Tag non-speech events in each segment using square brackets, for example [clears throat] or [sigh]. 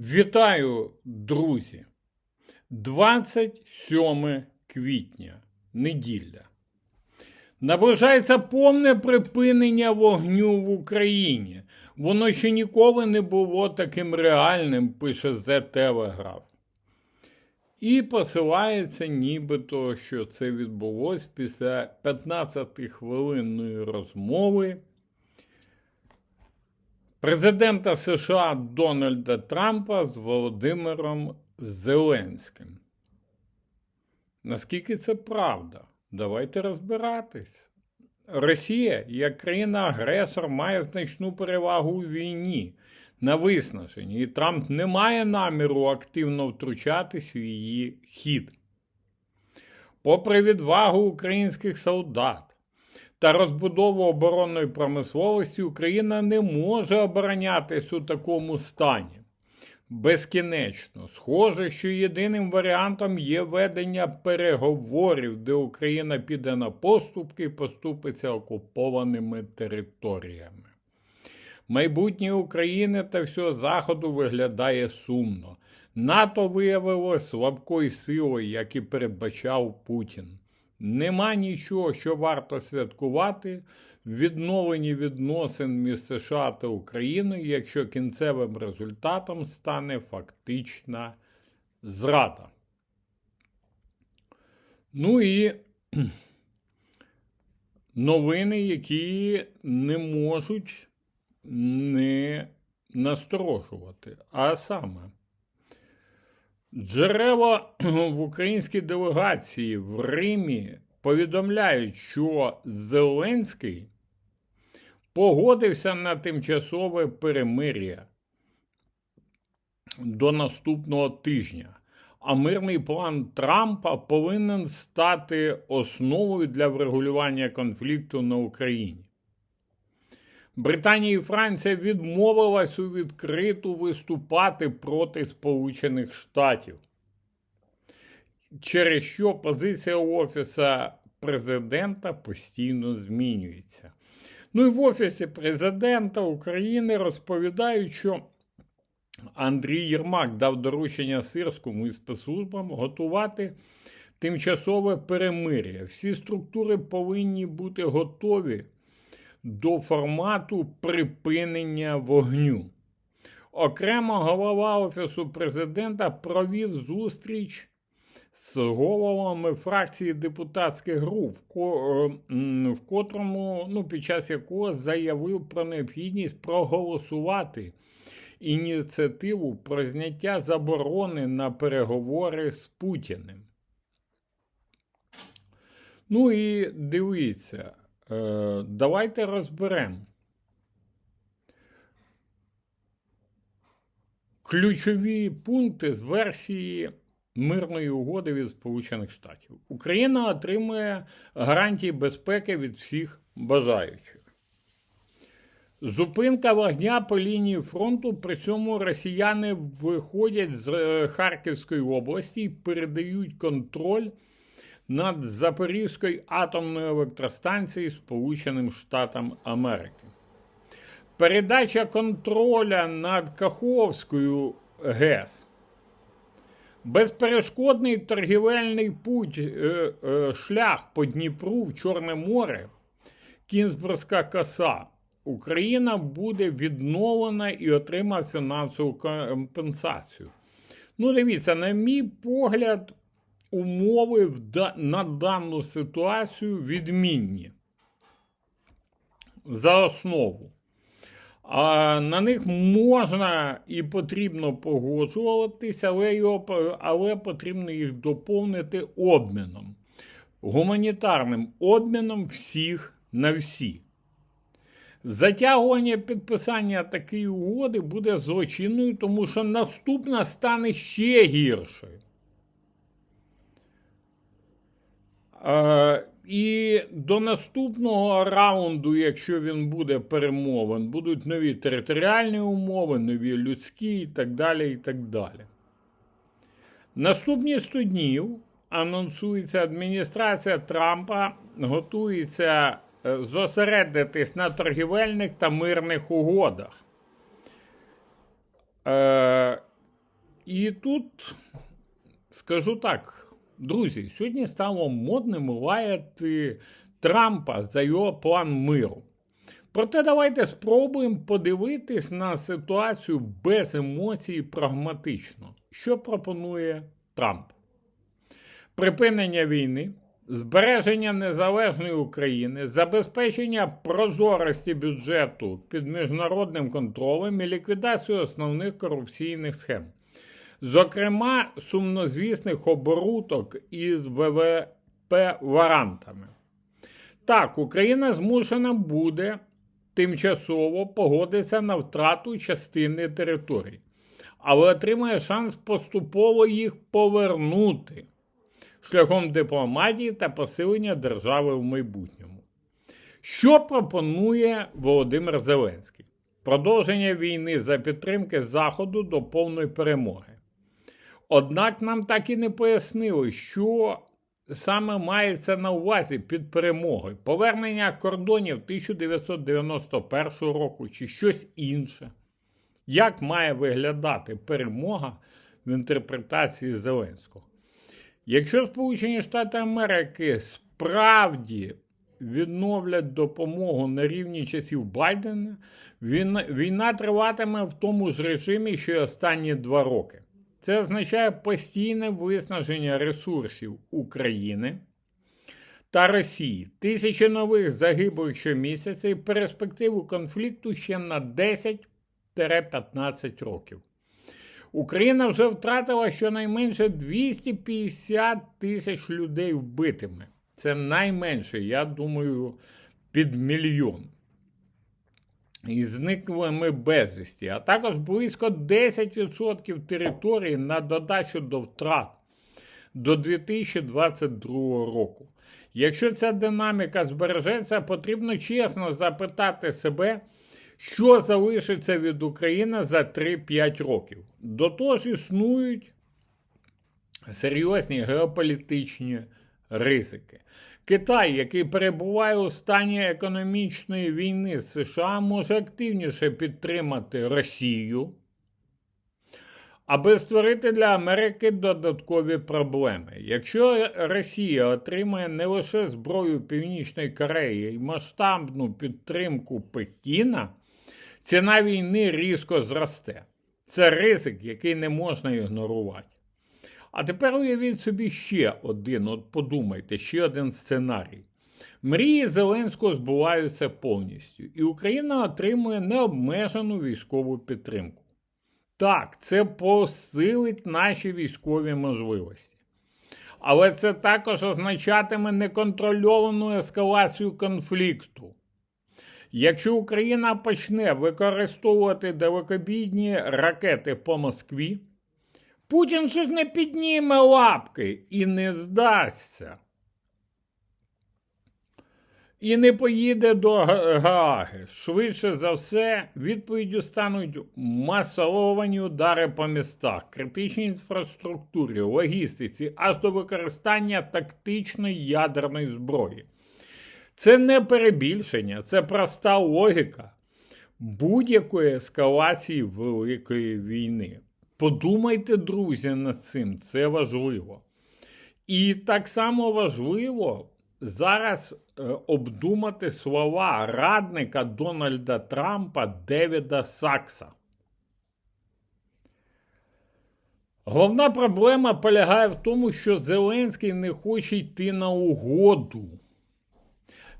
Вітаю, друзі! 27 квітня, неділя. Наближається повне припинення вогню в Україні. Воно ще ніколи не було таким реальним, пише The Telegraph. І посилається нібито, що це відбулось після 15-хвилинної розмови президента США Дональда Трампа з Володимиром Зеленським. Наскільки це правда? Давайте розбиратись. Росія, як країна-агресор, має значну перевагу у війні на виснаженні, і Трамп не має наміру активно втручатись в її хід. Попри відвагу українських солдат та розбудову оборонної промисловості, Україна не може оборонятись у такому стані. Безкінечно. Схоже, що єдиним варіантом є ведення переговорів, де Україна піде на поступки і поступиться окупованими територіями. Майбутнє України та всього Заходу виглядає сумно. НАТО виявилось слабкою силою, як і передбачав Путін. Нема нічого, що варто святкувати в відновленні відносин між США та Україною, якщо кінцевим результатом стане фактична зрада. Ну і [clears throat] новини, які не можуть не насторожувати. А саме, Джерела [clears throat] в українській делегації в Римі повідомляють, що Зеленський погодився на тимчасове перемир'я до наступного тижня. А мирний план Трампа повинен стати основою для врегулювання конфлікту на Україні. Британія і Франція відмовилась у відкриту виступати проти Сполучених Штатів, через що позиція Офіса президента постійно змінюється. Ну і в Офісі президента України розповідають, що Андрій Єрмак дав доручення Сирському і спецслужбам готувати тимчасове перемир'я. Всі структури повинні бути готові до формату припинення вогню. Окремо голова Офісу президента провів зустріч з головами фракції депутатських груп, в, котрому, ну, під час якого заявив про необхідність проголосувати ініціативу про зняття заборони на переговори з Путіним. Ну і дивіться, давайте розберемо. Ключові пункти з версії мирної угоди від Сполучених Штатів. Україна отримує гарантії безпеки від всіх бажаючих. Зупинка вогня по лінії фронту. При цьому росіяни виходять з е, Харківської області і передають контроль над Запорізькою атомною електростанцією Сполученим Штатам Америки. Передача контроля над Каховською ГЕС. Безперешкодний торгівельний путь е, е, шлях по Дніпру в Чорне море, Кінзбурзька коса. Україна буде відновлена і отримає фінансову компенсацію. Ну, дивіться, на мій погляд, умови на дану ситуацію відмінні за основу. А На них можна і потрібно погоджуватися, але, але потрібно їх доповнити обміном, гуманітарним обміном всіх на всі. Затягування підписання такої угоди буде злочинною, тому що наступна стане ще гіршою. Е, і до наступного раунду, якщо він буде перемовин, будуть нові територіальні умови, нові людські і так далі. і так далі. Наступні 100 днів анонсується адміністрація Трампа, готується е, зосередитись на торгівельних та мирних угодах. Е, І тут скажу так, друзі, сьогодні стало модним лаяти Трампа за його план миру. Проте давайте спробуємо подивитись на ситуацію без емоцій прагматично. Що пропонує Трамп? Припинення війни, збереження незалежної України, забезпечення прозорості бюджету під міжнародним контролем і ліквідацію основних корупційних схем. Зокрема, сумнозвісних оборудок із ВВП-варантами. Так, Україна змушена буде тимчасово погодитися на втрату частини територій, але отримає шанс поступово їх повернути шляхом дипломатії та посилення держави в майбутньому. Що пропонує Володимир Зеленський? Продовження війни за підтримки Заходу до повної перемоги. Однак нам так і не пояснили, що саме мається на увазі під перемогою: повернення кордонів 1991 року чи щось інше. Як має виглядати перемога в інтерпретації Зеленського? Якщо Сполучені Штати Америки справді відновлять допомогу на рівні часів Байдена, війна триватиме в тому ж режимі, що й останні два роки. Це означає постійне виснаження ресурсів України та Росії, тисячі нових загиблих щомісяця і перспективу конфлікту ще на 10-15 років. Україна вже втратила щонайменше 250 тисяч людей вбитими. Це найменше, я думаю, під мільйон. І зниклими безвісті, а також близько 10% території на додачу до втрат до 2022 року. Якщо ця динаміка збережеться, потрібно чесно запитати себе, що залишиться від України за 3-5 років. До того ж існують серйозні геополітичні ризики. Китай, який перебуває у стані економічної війни з США, може активніше підтримати Росію, аби створити для Америки додаткові проблеми. Якщо Росія отримає не лише зброю Північної Кореї і масштабну підтримку Пекіна, ціна війни різко зросте. Це ризик, який не можна ігнорувати. А тепер уявіть собі ще один, от подумайте, ще один сценарій. Мрії Зеленського збуваються повністю, і Україна отримує необмежену військову підтримку. Так, це посилить наші військові можливості. Але це також означатиме неконтрольовану ескалацію конфлікту. Якщо Україна почне використовувати далекобійні ракети по Москві, Путін ж не підніме лапки і не здасться. І не поїде до Га- Гааги. Швидше за все, відповіддю стануть масовані удари по містах, критичній інфраструктурі, логістиці, аж до використання тактичної ядерної зброї. Це не перебільшення, це проста логіка будь-якої ескалації великої війни. Подумайте, друзі, над цим, це важливо. І так само важливо зараз е, обдумати слова радника Дональда Трампа Девіда Сакса. Головна проблема полягає в тому, що Зеленський не хоче йти на угоду.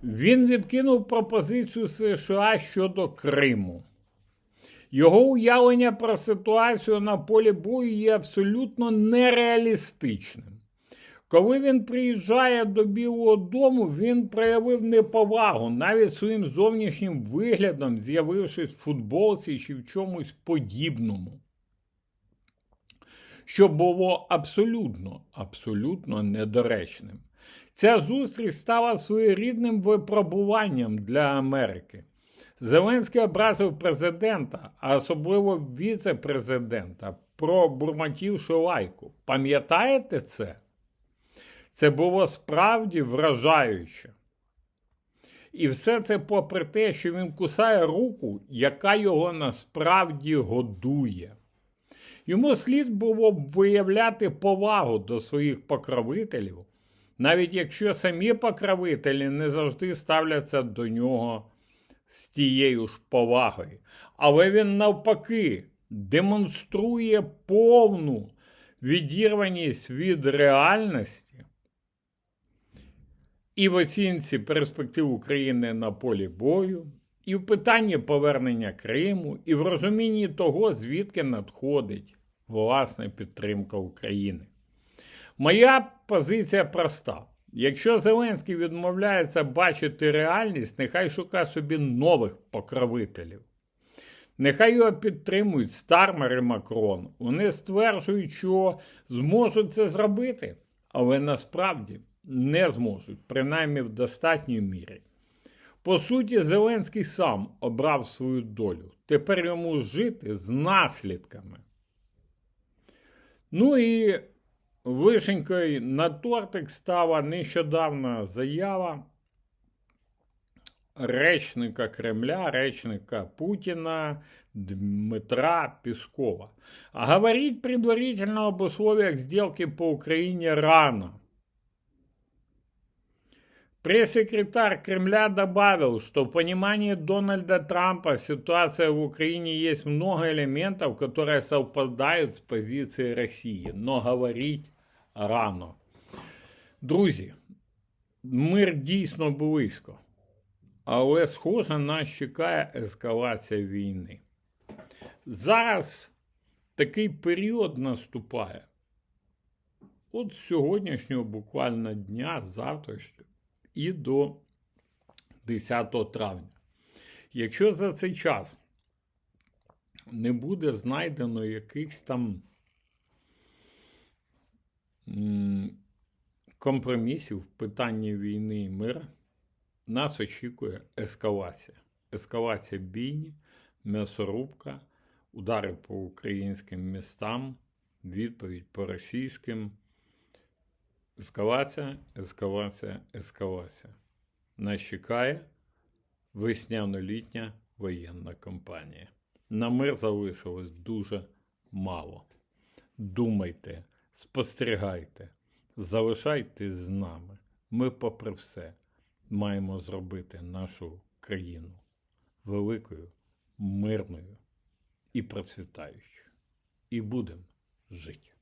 Він відкинув пропозицію США щодо Криму. Його уявлення про ситуацію на полі бою є абсолютно нереалістичним. Коли він приїжджає до Білого Дому, він проявив неповагу навіть своїм зовнішнім виглядом, з'явившись в футболці чи в чомусь подібному. Що було абсолютно, абсолютно недоречним. Ця зустріч стала своєрідним випробуванням для Америки. Зеленський образив президента, а особливо віце-президента, про пробурмотівши лайку. Пам'ятаєте це? Це було справді вражаюче. І все це попри те, що він кусає руку, яка його насправді годує. Йому слід було б виявляти повагу до своїх покровителів, навіть якщо самі покровителі не завжди ставляться до нього з тією ж повагою. Але він навпаки демонструє повну відірваність від реальності і в оцінці перспектив України на полі бою, і в питанні повернення Криму, і в розумінні того, звідки надходить власна підтримка України. Моя позиція проста. Якщо Зеленський відмовляється бачити реальність, нехай шукає собі нових покровителів. Нехай його підтримують Стармер і Макрон. Вони стверджують, що зможуть це зробити, але насправді не зможуть, принаймні в достатній мірі. По суті, Зеленський сам обрав свою долю. Тепер йому жити з наслідками. Ну і вишенькою на тортик стала нещодавна заява речника Кремля, речника Путина Дмитра Пескова. А говорить предварительно об условиях сделки по Украине рано. Пресс-секретарь Кремля добавил, что в понимании Дональда Трампа ситуация в Украине есть много элементов, которые совпадают с позицией России, но говорить рано. Друзі, мир дійсно близько, але схоже, нас чекає ескалація війни. Зараз такий період наступає. От з сьогоднішнього буквально дня, завтрашнього і до 10 травня. Якщо за цей час не буде знайдено якихось там компромісів в питанні війни і мира, нас очікує ескалація. Ескалація бійні, м'ясорубка, удари по українським містам, відповідь по російським. Ескалація, ескалація, ескалація. Нас чекає весняно-літня воєнна кампанія. На мир залишилось дуже мало. Думайте, спостерігайте, залишайтесь з нами. Ми, попри все, маємо зробити нашу країну великою, мирною і процвітаючою. І будемо жити.